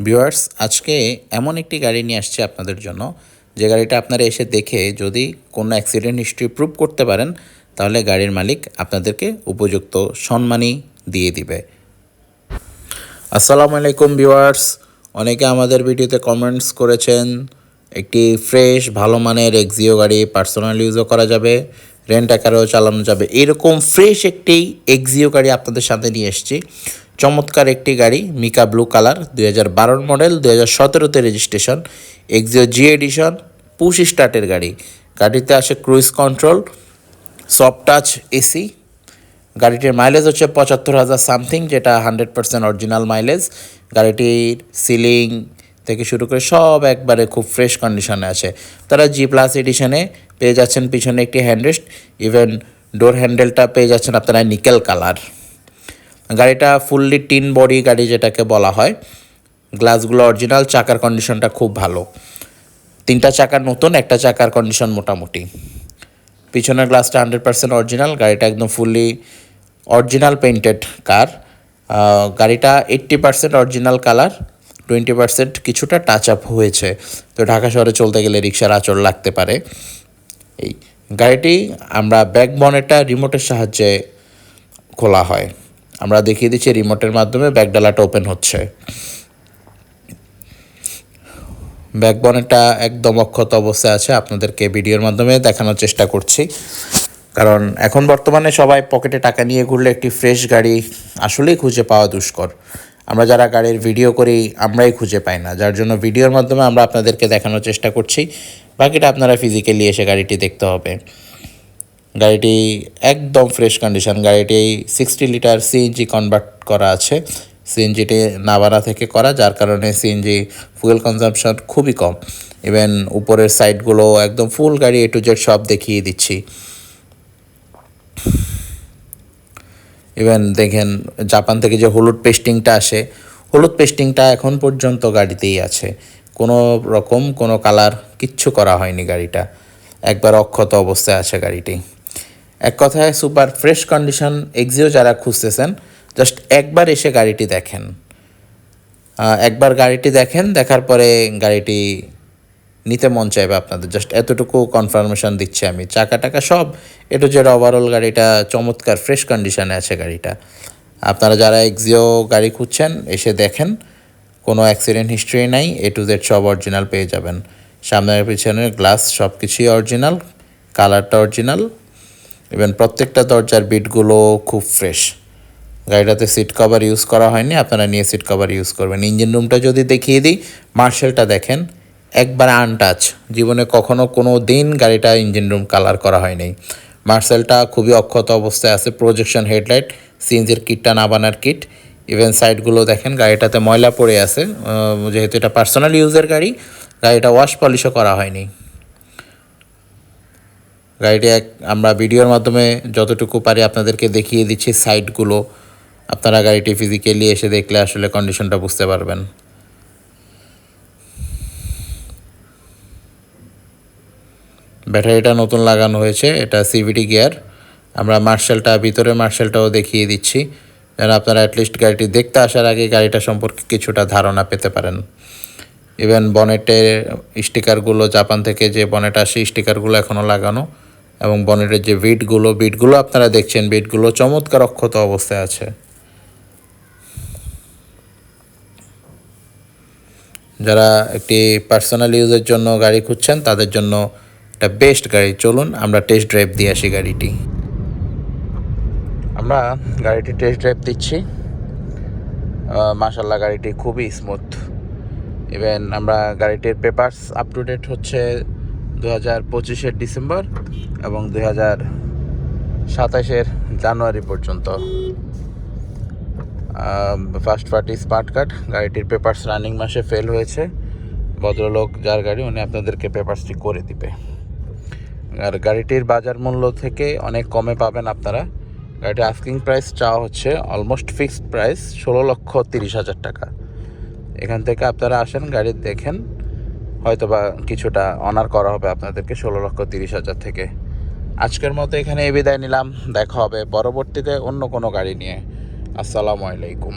Viewers, আজকে এমন একটি গাড়ি নিয়ে আসছে আপনাদের জন্য। যে গাড়িটা আপনারা এসে দেখে যদি কোনো অ্যাক্সিডেন্ট হিস্ট্রি প্রুভ করতে পারেন, তাহলে গাড়ির মালিক আপনাদেরকে উপযুক্ত সম্মানই দিয়ে দিবে। আসসালামু আলাইকুম ভিউয়ার্স, অনেকে আমাদের ভিডিওতে কমেন্টস করেছেন, একটি ফ্রেশ ভালো মানের এক্সিও গাড়ি পার্সোনাল ইউজও করা যাবে রেন্ট আকারেও চালানো যাবে। এরকম ফ্রেশ একটি এক্সিও গাড়ি আপনাদের সাথে নিয়ে এসেছি। চমৎকার একটি গাড়ি, মিকা ব্লু কালার, দুই হাজার মডেল, দুই হাজার সতেরোতে registration Axio G edition push স্টার্টের গাড়ি। গাড়িতে আসে cruise control, soft touch AC. গাড়িটির মাইলেজ হচ্ছে পঁচাত্তর হাজার সামথিং, যেটা হান্ড্রেড পার্সেন্ট অরিজিনাল মাইলেজ গাড়িটির সিলিং থেকে শুরু করে সব একবারে খুব ফ্রেশ কন্ডিশনে আছে। তারা জি প্লাস এডিশনে পেয়ে যাচ্ছেন পিছনে একটি হ্যান্ডরেস্ট ইভেন ডোর হ্যান্ডেলটা পেয়ে যাচ্ছেন আপনারা নিকেল কালার। গাড়িটা ফুললি টিন বডি গাড়ি যেটাকে বলা হয়। গ্লাসগুলো অরিজিনাল চাকার কন্ডিশনটা খুব ভালো। তিনটা চাকার নতুন, একটা চাকার কন্ডিশন মোটামুটি। পিছনের গ্লাসটা হান্ড্রেড পার্সেন্ট অরিজিনাল গাড়িটা একদম ফুললি অরিজিনাল পেইন্টেড কার গাড়িটা eighty percent original colour twenty percent কিছুটা টাচ আপ হয়েছে। তো ঢাকা শহরে চলতে গেলে রিক্সার আচর লাগতে পারে। এই গাড়িটি আমরা ব্যাক বনেটটা রিমোটের সাহায্যে খোলা হয়। আমরা দেখিয়ে দিচ্ছি রিমোটের মাধ্যমে ব্যাক ডালাটা ওপেন হচ্ছে। ব্যাক বনেটটা একদম অক্ষত অবস্থায় আছে, আপনাদেরকে ভিডিওর মাধ্যমে দেখানোর চেষ্টা করছি। কারণ এখন বর্তমানে সবাই পকেটে টাকা নিয়ে ঘুরলে একটি ফ্রেশ গাড়ি আসলেই খুঁজে পাওয়া দুষ্কর। আমরা যারা গাড়ির ভিডিও করি, আমরাই খুঁজে পাই না। যার জন্য ভিডিওর মাধ্যমে আমরা আপনাদেরকে দেখানোর চেষ্টা করছি। বাকিটা আপনারা ফিজিক্যালি এসে গাড়িটি দেখতে হবে। গাড়িটি একদম ফ্রেশ কন্ডিশন গাড়িটি সিক্সটি লিটার সিএনজি কনভার্ট করা আছে। সিএনজিটি নাভারা থেকে করা, যার কারণে সিএনজি ফুয়েল কনজাম্পশন খুবই কম। ইভেন উপরের সাইডগুলো একদম ফুল গাড়ি এ টু জেড সব দেখিয়ে দিচ্ছি। ইভেন দেখেন জাপান থেকে যে হলুদ পেস্টিংটা আসে, হলুদ পেস্টিংটা এখন পর্যন্ত গাড়িতেই আছে। কোনো রকম কোনো কালার কিচ্ছু করা হয়নি গাড়িটা। একবার অক্ষত অবস্থায় আছে গাড়িটি। এক কথায় সুপার ফ্রেশ কন্ডিশন এক্সিও যারা খুঁজতেছেন, জাস্ট একবার এসে গাড়িটি দেখেন। একবার গাড়িটি দেখেন, দেখার পরে গাড়িটি নিতে মন চাইবে আপনাদের। জাস্ট এতটুকু কনফার্মেশন দিচ্ছি আমি। চাকা টাকা সব এটু যেটা ওভারঅল গাড়িটা চমৎকার, ফ্রেশ কন্ডিশনে আছে গাড়িটা। আপনারা যারা এক্সিও গাড়ি খুঁজছেন, এসে দেখেন। কোনো অ্যাক্সিডেন্ট হিস্ট্রি নাই, এ টু জেড সব অরিজিনাল পেয়ে যাবেন। সামনের পিছনের গ্লাস সব কিছুই অরিজিনাল কালারটা অরিজিনাল ইভেন প্রত্যেকটা দরজার বিটগুলো খুব ফ্রেশ গাড়িটাতে সিট কভার ইউজ করা হয়নি, আপনারা নিয়ে সিট কভার ইউজ করবেন। ইঞ্জিন রুমটা যদি দেখিয়ে দিই মার্শালটা দেখেন, একবার আনটাচ জীবনে কখনো কোনো দিন গাড়িটা ইঞ্জিন রুম কালার করা হয়নি। মার্সেলটা খুবই অক্ষত অবস্থায় আছে প্রজেকশন হেডলাইট সিএনজির কিটটা নাবানার কিট ইভেন সাইডগুলো দেখেন, গাড়িটাতে ময়লা পড়ে আছে। যেহেতু এটা পার্সোনাল ইউজের গাড়ি, গাড়িটা ওয়াশ পলিশও করা হয়নি। গাড়িটি এক, আমরা ভিডিওর মাধ্যমে যতটুকু পারি আপনাদেরকে দেখিয়ে দিচ্ছি সাইডগুলো আপনারা গাড়িটি ফিজিক্যালি এসে দেখলে আসলে কন্ডিশনটা বুঝতে পারবেন। ব্যাটারিটা নতুন লাগানো হয়েছে, এটা সিভিটি গিয়ার আমরা মার্শালটা ভিতরে মার্শালটাও দেখিয়ে দিচ্ছি। যেন আপনারা অ্যাটলিস্ট গাড়িটি দেখতে আসার আগে গাড়িটা সম্পর্কে কিছুটা ধারণা পেতে পারেন। ইভেন বনেটের স্টিকারগুলো জাপান থেকে যে বনেট আসে স্টিকারগুলো এখনও লাগানো। এবং বনেটের যে বিটগুলো বিটগুলো আপনারা দেখছেন, বিটগুলো চমৎকার অক্ষত অবস্থায় আছে। যারা একটি পার্সোনাল ইউজের জন্য গাড়ি খুঁজছেন, তাদের জন্য একটা বেস্ট গাড়ি। চলুন, আমরা টেস্ট ড্রাইভ দিয়ে আসি গাড়িটি। আমরা গাড়িটি টেস্ট ড্রাইভ দিচ্ছি। মাশাল্লাহ গাড়িটি খুবই স্মুথ ইভেন আমরা গাড়িটির পেপারস আপ টু ডেট হচ্ছে দু হাজার পঁচিশের ডিসেম্বর এবং দুই হাজার সাতাশের জানুয়ারি পর্যন্ত। ফার্স্ট পার্টি স্মার্ট কার্ড গাড়িটির পেপার্স রানিং মাসে ফেল হয়েছে। ভদ্রলোক যার গাড়ি, উনি আপনাদেরকে পেপার্সটি করে দিবে। আর গাড়িটির বাজার মূল্য থেকে অনেক কমে পাবেন আপনারা। গাড়িটির আস্কিং প্রাইস চাওয়া হচ্ছে অলমোস্ট ফিক্সড প্রাইস ষোলো লক্ষ তিরিশ হাজার টাকা। এখান থেকে আপনারা আসেন, গাড়ি দেখেন। হয়তো বা কিছুটা অনার করা হবে আপনাদেরকে ষোলো লক্ষ তিরিশ হাজার থেকে। আজকের মতো এখানে এ বিদায় নিলাম। দেখা হবে পরবর্তীতে অন্য কোনো গাড়ি নিয়ে। আসসালামু আলাইকুম।